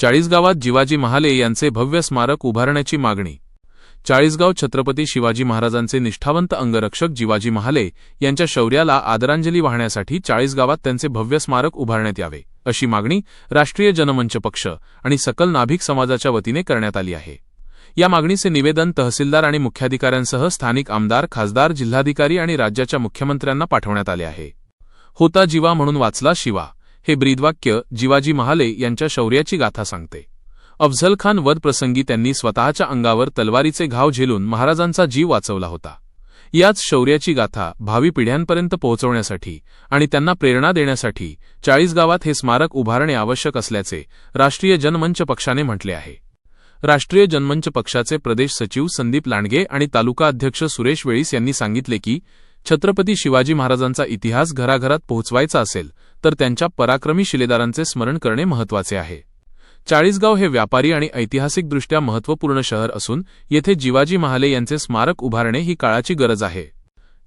चाळीसगावात जिवाजी महाले यांचे भव्य स्मारक उभारण्याची मागणी. चाळीसगाव छत्रपती शिवाजी महाराजांचे निष्ठावंत अंगरक्षक जिवाजी महाले यांच्या शौर्याला आदरांजली वाहण्यासाठी चाळीसगावात त्यांचे भव्य स्मारक उभारण्यात यावे अशी मागणी राष्ट्रीय जनमंच पक्ष आणि सकल नाभिक समाजाच्या वतीने करण्यात आली आहे. या मागणीचे निवेदन तहसीलदार आणि मुख्याधिकाऱ्यांसह स्थानिक आमदार खासदार जिल्हाधिकारी आणि राज्याच्या मुख्यमंत्र्यांना पाठवण्यात आले आहे. होता जीवा म्हणून वाचला शिवा. हे ब्रीदवाक्य जिवाजी महाले यांच्या शौर्याची गाथा सांगते. अफझल खान वध प्रसंगी त्यांनी स्वतःच्या अंगावर तलवारीचे घाव झेलून महाराजांचा जीव वाचवला होता. याच शौर्याची गाथा भावी पिढ्यांपर्यंत पोहोचवण्यासाठी आणि त्यांना प्रेरणा देण्यासाठी चाळीस गावात हे स्मारक उभारणे आवश्यक असल्याचे राष्ट्रीय जनमंच पक्षाने म्हटले आहे. राष्ट्रीय जनमंच पक्षाचे प्रदेश सचिव संदीप लांडगे आणि तालुका अध्यक्ष सुरेश वेळीस यांनी सांगितले की छत्रपती शिवाजी महाराजांचा इतिहास घराघरात पोहोचवायचा असेल तर त्यांच्या पराक्रमी शिलेदारांचे स्मरण करणे महत्त्वाचे आहे. चाळीसगाव हे व्यापारी आणि ऐतिहासिकदृष्ट्या महत्त्वपूर्ण शहर असून येथे जिवाजी महाले यांचे स्मारक उभारणे ही काळाची गरज आहे.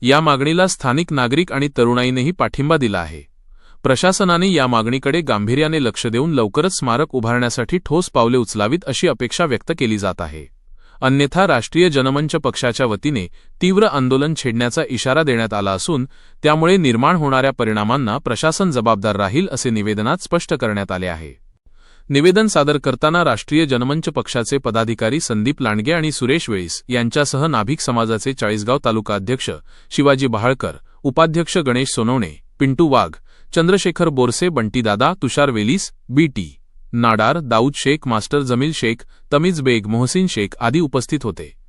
या मागणीला स्थानिक नागरिक आणि तरुणाईनेही पाठिंबा दिला आहे. प्रशासनाने या मागणीकडे गांभीर्याने लक्ष देऊन लवकरच स्मारक उभारण्यासाठी ठोस पावले उचलावीत अशी अपेक्षा व्यक्त केली जात आहे. अन्यथा राष्ट्रीय जनमंच पक्षाच्या वतीने तीव्र आंदोलन छेडण्याचा इशारा देण्यात आला असून त्यामुळे निर्माण होणाऱ्या परिणामांना प्रशासन जबाबदार राहील असे निवेदनात स्पष्ट करण्यात आले आहे. निवेदन सादर करताना राष्ट्रीय जनमंच पक्षाचे पदाधिकारी संदीप लांडगे आणि सुरेश वेळीस यांच्यासह नाभिक समाजाचे चाळीसगाव तालुका अध्यक्ष शिवाजी बहाळकर उपाध्यक्ष गणेश सोनवणे पिंटू वाघ चंद्रशेखर बोरसे बंटीदादा तुषार वेलीस बीटी नाडार दाऊद शेख मास्टर जमील शेख तमीज बेग मोहसिन शेख आदी उपस्थित होते.